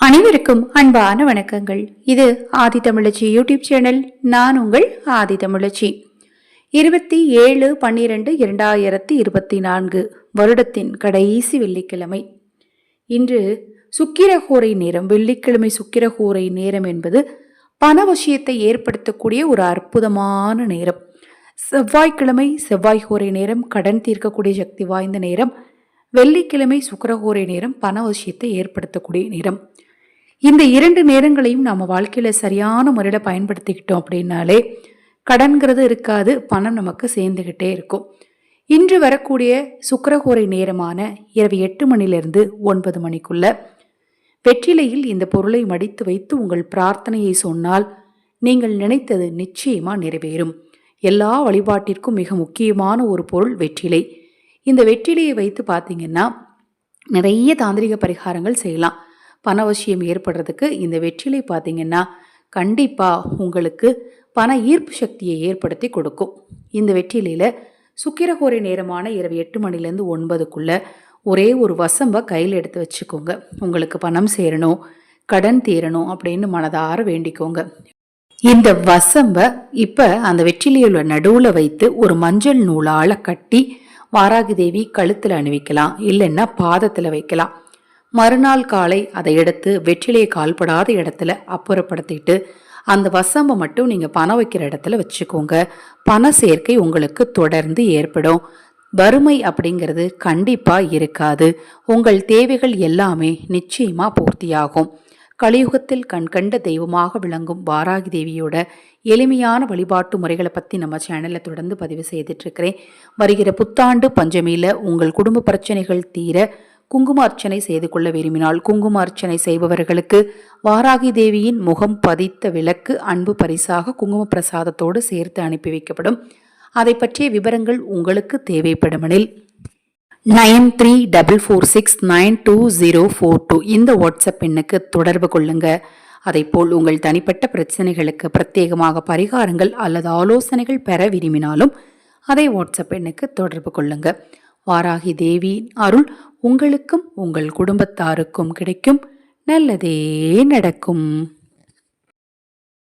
அனைவருக்கும் அன்பான வணக்கங்கள். இது ஆதி தமிழச்சி யூடியூப் சேனல். நான் உங்கள் ஆதி தமிழச்சி. இருபத்தி ஏழு பன்னிரெண்டு இரண்டாயிரத்தி இருபத்தி நான்கு வருடத்தின் கடைசி வெள்ளிக்கிழமை. இன்று சுக்கிரகூரை நேரம் வெள்ளிக்கிழமை சுக்கிரகூரை நேரம் என்பது பணவசியத்தை ஏற்படுத்தக்கூடிய ஒரு அற்புதமான நேரம். செவ்வாய்க்கிழமை செவ்வாய் ஹோரை நேரம் கடன் தீர்க்கக்கூடிய சக்தி வாய்ந்த நேரம். வெள்ளிக்கிழமை சுக்கிரஹோரை நேரம் பணவசியத்தை ஏற்படுத்தக்கூடிய நேரம். இந்த இரண்டு நேரங்களையும் நம்ம வாழ்க்கையில் சரியான முறையில் பயன்படுத்திக்கிட்டோம் அப்படின்னாலே கடன்கிறது இருக்காது பணம் நமக்கு சேர்ந்துக்கிட்டே இருக்கும். இன்று வரக்கூடிய சுக்கரகோரை நேரமான இரவு எட்டு மணிலிருந்து ஒன்பது மணிக்குள்ள வெற்றிலையில் இந்த பொருளை மடித்து வைத்து உங்கள் பிரார்த்தனையை சொன்னால் நீங்கள் நினைத்தது நிச்சயமா நிறைவேறும். எல்லா வழிபாட்டிற்கும் மிக முக்கியமான ஒரு பொருள் வெற்றிலை. இந்த வெற்றிலையை வைத்து பார்த்தீங்கன்னா நிறைய தாந்திரிக பரிகாரங்கள் செய்யலாம். பணவசியம் ஏற்படுறதுக்கு இந்த வெற்றிலை பார்த்தீங்கன்னா கண்டிப்பாக உங்களுக்கு பண ஈர்ப்பு சக்தியை ஏற்படுத்தி கொடுக்கும். இந்த வெற்றிலையில் சுக்கிரகோரை நேரமான இரவு எட்டு மணிலேருந்து ஒன்பதுக்குள்ளே ஒரே ஒரு வசம்ப கையில் எடுத்து வச்சுக்கோங்க. உங்களுக்கு பணம் சேரணும் கடன் தீரணும் அப்படின்னு மனதார வேண்டிக்கோங்க. இந்த வசம்ப இப்போ அந்த வெற்றிலையுள்ள நடுவில் வைத்து ஒரு மஞ்சள் நூலால் கட்டி வாராகி தேவி கழுத்தில் அணிவிக்கலாம் இல்லைன்னா பாதத்தில் வைக்கலாம். மறுநாள் காலை அதை எடுத்து வெற்றிலையை கால்படாத இடத்துல அப்புறப்படுத்திட்டு அந்த வசம்பை மட்டும் நீங்கள் பணம் வைக்கிற இடத்துல வச்சுக்கோங்க. பண சேர்க்கை உங்களுக்கு தொடர்ந்து ஏற்படும். வறுமை அப்படிங்கிறது கண்டிப்பாக இருக்காது. உங்கள் தேவைகள் எல்லாமே நிச்சயமாக பூர்த்தியாகும். கலியுகத்தில் கண்கண்ட தெய்வமாக விளங்கும் வாராகி தேவியோட எளிமையான வழிபாட்டு முறைகளை பற்றி நம்ம சேனலில் தொடர்ந்து பதிவு செய்துட்ருக்கிறேன் வருகிற புத்தாண்டு பஞ்சமியில் உங்கள் குடும்ப பிரச்சனைகள் தீர குங்கும அர்ச்சனை செய்து கொள்ள விரும்பினால் குங்குமார்ச்சனை செய்பவர்களுக்கு வாராகி தேவியின் முகம் பதித்த விளக்கு அன்பு பரிசாக குங்கும பிரசாதத்தோடு சேர்த்து அனுப்பி வைக்கப்படும். அதை பற்றிய விவரங்கள் உங்களுக்கு தேவைப்படுமெனில் nine three double four six nine two zero four two இந்த வாட்ஸ்அப் எண்ணுக்கு தொடர்பு கொள்ளுங்க. அதைப்போல் உங்கள் தனிப்பட்ட பிரச்சனைகளுக்கு பிரத்யேகமாக பரிகாரங்கள் அல்லது ஆலோசனைகள் பெற விரும்பினாலும் அதை வாட்ஸ்அப் எண்ணுக்கு தொடர்பு கொள்ளுங்கள் வாராகி தேவியின் அருள் உங்களுக்கும் உங்கள் குடும்பத்தாருக்கும் கிடைக்கும். நல்லதே நடக்கும்.